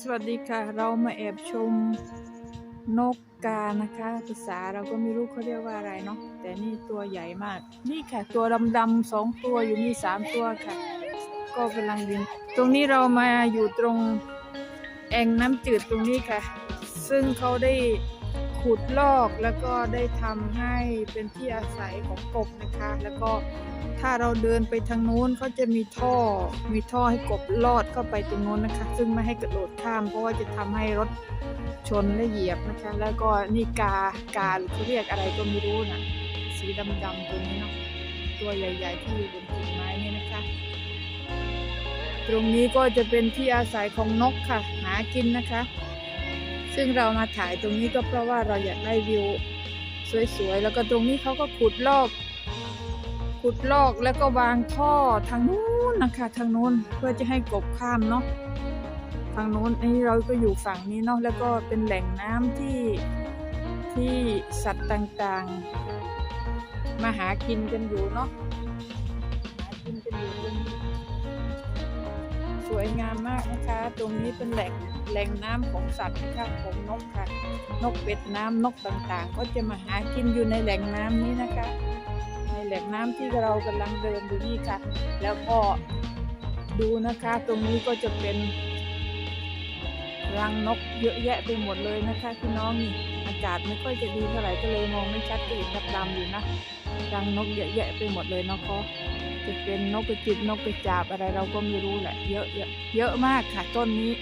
สวัสดีค่ะ เรามาแอบชมนกกานะคะ ภาษาเราก็ไม่รู้เขาเรียกว่าอะไรเนาะแต่นี่ตัวใหญ่มาก นี่ค่ะ ตัวดำๆสองตัวอยู่นี่สามตัวค่ะ ก็กำลังบิน ตรงนี้เรามาอยู่ตรงแอ่งน้ำจืดตรงนี้ค่ะ ซึ่งเขาได้ ขุดลอกแล้วก็ได้ทำให้เป็นที่อาศัยของกบนะคะ แล้วก็ถ้าเราเดินไปทางนู้นเขาจะมีท่อ มีท่อให้กบลอดเข้าไปตรงนู้นนะคะ ซึ่งไม่ให้กระโดดข้าม เพราะว่าจะทำให้รถชนและเหยียบนะคะ แล้วก็นี่กากาหรือเขาเรียกอะไรก็ไม่รู้นะสีดำๆตัวนี้เนาะ ตัวใหญ่ ๆ ที่อยู่บนกิ่งไม้นี่นะคะ ตรงนี้ก็จะเป็นที่อาศัยของนกค่ะ หากินนะคะ ซึ่งเรามาถ่ายตรงนี้ก็เพราะว่าเราอยากได้วิวสวยๆ แล้วก็ตรงนี้เขาก็ขุดลอก ขุดลอกแล้วก็วางท่อทางนู้นนะคะทางนู้นเพื่อจะให้กบข้ามเนาะทางนู้นนี่เราก็อยู่ฝั่งนี้เนาะแล้วก็เป็นแหล่งน้ำที่ที่สัตว์ต่างๆ มาหากินกันอยู่เนาะหากินกันอยู่ตรงนี้ สวยงามมากนะคะ ตรงนี้เป็นแหล่งแหล่งน้ำของสัตว์นะคะของนกค่ะ นกเป็ดน้ำนกต่างๆ ก็จะมาหากินอยู่ในแหล่งน้ำนี้นะคะ ในแหล่งน้ำที่เรากำลังเดินอยู่นี่ค่ะ แล้วก็ดูนะคะตรงนี้ก็จะเป็น รังนกเยอะแยะไปหมดเลยนะคะพี่น้องนี่อากาศไม่ค่อยจะดีเท่าไหร่ก็เลยมองไม่ชัดก็เห็นดำๆอยู่นะรังนกเยอะแยะไปหมดเลยเนาะเขาจะเป็นนกกระจิบนกกระจาบอะไรเราก็ไม่รู้แหละ เยอะเยอะเยอะมากค่ะ ต้นนี้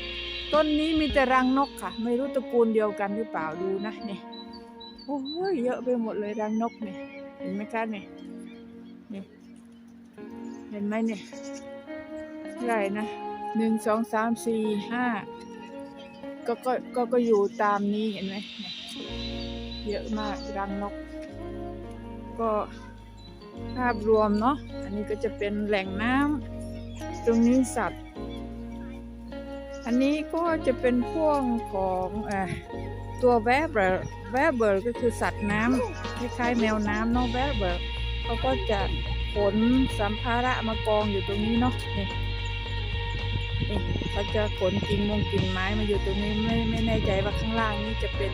ต้นนี้มีแต่รังนกค่ะ ไม่รู้ตระกูลเดียวกันหรือเปล่าดูนะเนี่ยโอ้ยเยอะไปหมดเลยรังนกเนี่ยเห็นไหมคะเนี่ยนี่เห็นไหมเนี่ยเท่าไหร่นะหนึ่งสองสามสี่ห้า ก็ก็ก็ก็อยู่ตามนี้เห็นไหมเยอะมากรังนก ก็ภาพรวมเนาะอันนี้ก็จะเป็นแหล่งน้ำตรงนี้สัตว์ อันนี้ก็จะเป็นพวกของเออตัวแวบเบอร์แวบเบอร์ก็คือสัตว์น้ำคล้ายๆแมวน้ำเนาะแวบเบอร์เขาก็จะขนสัมภาระมากองอยู่ตรงนี้เนาะนี่ นี่เขาจะขนกิ่งมงกิ่งไม้มาอยู่ตรงนี้ไม่ไม่แน่ใจว่าข้างล่างนี่จะเป็น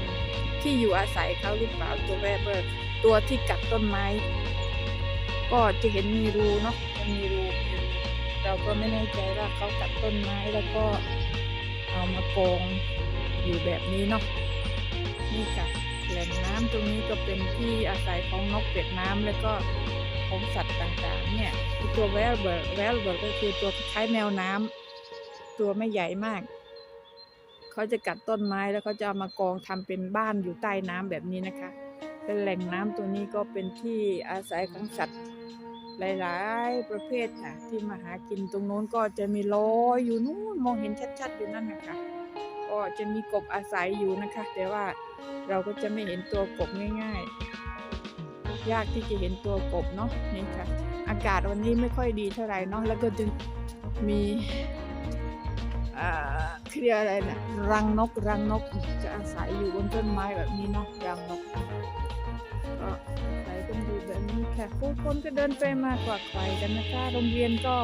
ที่อยู่อาศัยเขาหรือเปล่าตัวแวเบอร์ตัวที่กัดต้นไม้ ก็จะเห็นมีรูเนาะจะมีรูเราก็ไม่แน่ใจว่าเขากัดต้นไม้แล้วก็เอามากองอยู่แบบนี้เนาะนี่ค่ะแหล่งน้ำตรงนี้ก็เป็นที่อาศัยของนกเป็ดน้ำแล้วก็ของสัตว์ต่างๆ เนี่ยตัวแวลเบิร์ดแวลเบิร์ดก็คือตัวคล้ายแมวน้ำ ตัวไม่ใหญ่มาก เขาจะกัดต้นไม้แล้วเขาจะเอามากองทำเป็นบ้านอยู่ใต้น้ำแบบนี้นะคะ เป็นแหล่งน้ำตัวนี้ก็เป็นที่อาศัยของสัตว์หลายๆ ประเภทค่ะที่มาหากินตรงโน้นก็จะมีลอยอยู่นู้นมองเห็นชัดๆอยู่นั่นนะคะก็จะมีกบอาศัยอยู่นะคะ แต่ว่าเราก็จะไม่เห็นตัวกบง่าย ๆ ยากที่จะเห็นตัวกบเนาะนี่ค่ะ อากาศวันนี้ไม่ค่อยดีเท่าไหร่เนาะแล้วก็จึงมี อ่าเรียกอะไรนะรังนกรังนกจะอาศัยอยู่บนต้นไม้แบบนี้เนาะรังนกก็ใส่กันดูแบบนี้ค่ะผู้คนก็เดินไปมากว่าใครกันนะคะโรงเรียนก็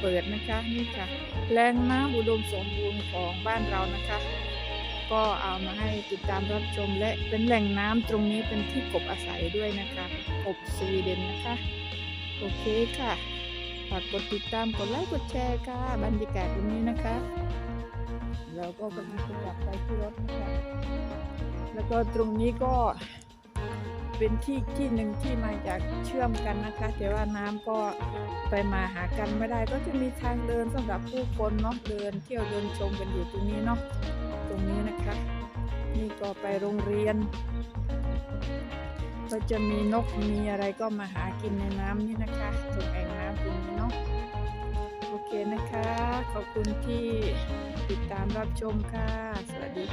เปิดนะคะนี่ค่ะแหล่งน้ำอุดมสมบูรณ์ของบ้านเรานะคะ ก็เอามาให้ติดตามรับชมและเป็นแหล่งน้ำตรงนี้เป็นที่กบอาศัยด้วยนะคะกบสวีเดนนะคะ โอเคค่ะ ฝากกดติดตามกดไลค์กดแชร์ค่ะบรรยากาศตรงนี้นะคะ เราก็กำลังขยับไปที่รถนะคะแล้วก็ตรงนี้ก็เป็นที่ที่หนึ่งที่มาจากเชื่อมกันนะคะ แต่ว่าน้ำก็ไปมาหากันไม่ได้ ก็จะมีทางเดินสำหรับผู้คนเนาะเดินเที่ยวเดินชมกันอยู่ตรงนี้เนาะตรงนี้นะคะ นี่ก็ไปโรงเรียน ก็จะมีนกมีอะไรก็มาหากินในน้ำนี่นะคะตรงแอ่งน้ำตรงนี้เนาะโอเคนะคะ ขอบคุณที่ติดตามรับชมค่ะ สวัสดี